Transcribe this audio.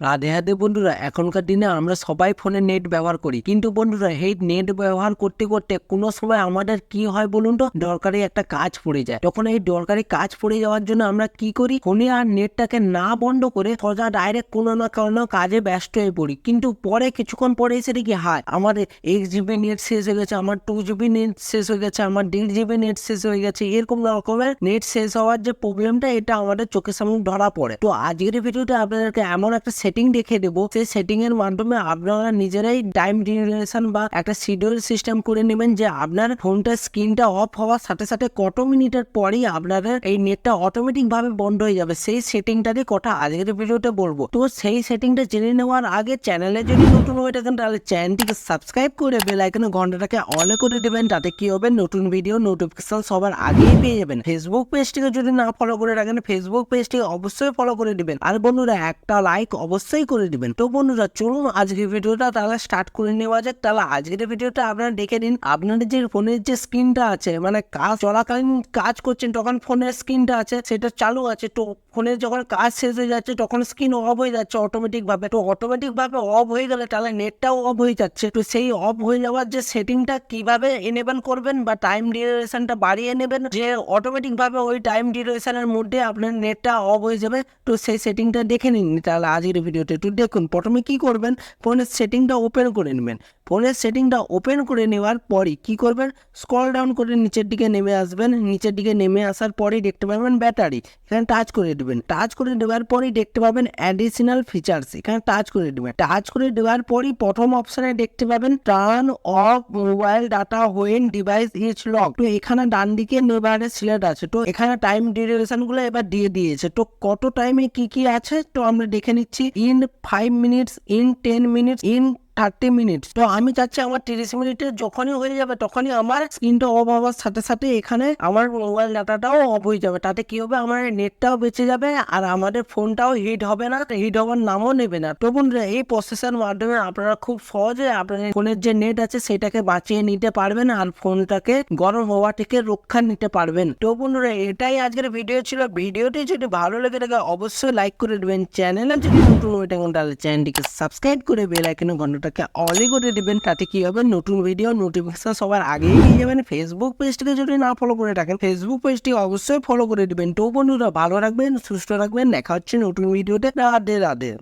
রাধে রাধে বন্ধুরা, এখনকার দিনে আমরা সবাই ফোনে নেট ব্যবহার করি। কিন্তু বন্ধুরা, এই নেট ব্যবহার করতে করতে কোনো সময় আমাদের কি হয় বলুন তো? দরকারি একটা কাজ পড়ে যায়। তখন এই দরকারি কাজ পড়ে যাওয়ার জন্য আমরা কি করি? ফোনে আর নেটটাকে না বন্ধ করে সোজা ডাইরেক্ট কোনো না কোনো কাজে ব্যস্ত হয়ে পড়ি। কিন্তু পরে কিছুক্ষণ পরে এসে দেখি, হায়, আমার এক জিবি নেট শেষ হয়ে গেছে, আমার টু জিবি নেট শেষ হয়ে গেছে, আমার দেড় জিবি নেট শেষ হয়ে গেছে। এরকম রকমের নেট শেষ হওয়ার যে প্রবলেমটা এটা আমাদের চোখের সামনে ধরা পড়ে। তো আজকের ভিডিওতে আপনাদেরকে এমন একটা সেটিং দেখে দেবো সেই সেটিং এর মাধ্যমে আপনারা নিজেরাই টাইম ডিউরেশন বা একটা শিডিউল সিস্টেম করে নেবেন যে আপনার ফোনটার স্ক্রিনটা অফ হওয়ার সাথে সাথে কত মিনিটের পরেই আপনাদের এই নেটটা অটোমেটিক ভাবে বন্ধ হয়ে যাবে। সেই সেটিংটারই কথা আজকের ভিডিওতে বলব। তো সেই সেটিংটা জেনে নেওয়ার আগে চ্যানেলে যদি নতুন হয়ে থাকেন, তাহলে চ্যানেলটিকে সাবস্ক্রাইব করে বেল আইকনে ঘন্টাটাকে অন করে দেবেন। তাতে কি হবে? নতুন ভিডিও নোটিফিকেশন সবার আগেই পেয়ে যাবেন। ফেসবুক পেজটিকে যদি না ফলো করে রাখেন ফেসবুক পেজটিকে অবশ্যই ফলো করে দিবেন আর বন্ধুরা, একটা লাইক অবশ্যই করে দিবেন তো বন্ধুরা, চলুন আজকের ভিডিওটা তাহলে স্টার্ট করে নেওয়া যাক। তাহলে আজকের ভিডিওটা আপনারা দেখে নিন। আপনাদের যে ফোনের যে স্ক্রিনটা আছে মানে কাজ, চলাকালীন কাজ করছেন, তখন ফোনের স্ক্রিনটা আছে, সেটা চালু আছে। তো ফোনের যখন কাজ শেষ হয়ে যাচ্ছে, তখন স্ক্রিন অফ হয়ে যাচ্ছে অটোমেটিক ভাবে তো অটোমেটিক ভাবে অফ হয়ে গেলে তাহলে নেটটাও অফ হয়ে যাচ্ছে। তো সেই অফ হয়ে যাওয়ার যে সেটিংটা কীভাবে এনেবেল করবেন বা টাইম ডিউরেশনটা বাড়িয়ে নেবেন, যে অটোমেটিক ভাবে ওই টাইম ডিউরেশনের মধ্যে আপনার নেটটা অফ হয়ে যাবে, তো সেই সেটিংটা দেখে নিন। তাহলে আজকের ভিডিওতে একটু দেখুন প্রথমে কি করবেন? ফোনের সেটিংটা ওপেন করে নেবেন। ফোনের সেটিংটা ওপেন করে নেওয়ার পরই কি করবেন? স্ক্রল ডাউন করে নিচের দিকে নেমে আসবেন। নিচের দিকে নেমে আসার পরেই দেখতে পাবেন ব্যাটারি। এখানে টাচ করে দেবেন। টাচ করে দেওয়ার পরেই দেখতে পাবেন অ্যাডিশনাল ফিচার্স এখানে টাচ করে দেবেন। টাচ করে দেওয়ার পরই প্রথম অপশানে দেখতে পাবেন turn off mobile data when device is lock তো এখানে ডান দিকে নেবারে সিলেক্ট আছে। তো এখানে টাইম ডিউরেশনগুলো এবার দিয়ে দিয়েছে। তো কত টাইমে কি কি আছে? তো আমরা দেখে নিচ্ছি in five minutes in ten minutes in thirty minutes তো আমি চাচ্ছি আমার তিরিশ মিনিটে যখনই হয়ে যাবে, তখনই আমার স্ক্রিনটা অফ হওয়ার সাথে সাথে এখানে আমার মোবাইল ডাটাটাও অফ হয়ে যাবে। তাতে কি হবে? আমার নেটটাও বেঁচে যাবে আর আমাদের ফোনটাও হিট হবে না হিট হওয়ার নামও নেবে না। তো বন্ধুরা, এই প্রসেসের মাধ্যমে আপনারা খুব সহজে আপনাদের ফোনের যে নেট আছে, সেটাকে বাঁচিয়ে নিতে পারবেন আর ফোনটাকে গরম হওয়া থেকে রক্ষা নিতে পারবেন। তো বন্ধুরা, এটাই আজকের ভিডিও ছিল। ভিডিওটি যদি ভালো লেগে থাকে, অবশ্যই লাইক করে দেবেন। চ্যানেলে যদি নতুন হয়ে থাকেন, তাহলে চ্যানেলটিকে সাবস্ক্রাইব করে বেল আইকনে ঘন্টাটাকে অলি করে দেবেন তাতে কি হবে? নতুন ভিডিও নোটিফিকেশন সবার আগেই পেয়ে যাবেন। ফেসবুক পেজটিকে যদি না ফলো করে থাকেন ফেসবুক পেজটি অবশ্যই ফলো করে দেবেন তো বন্ধুরা, ভালো রাখবেন, সুস্থ রাখবেন। দেখা হচ্ছে নতুন ভিডিওতে রাধে রাধে।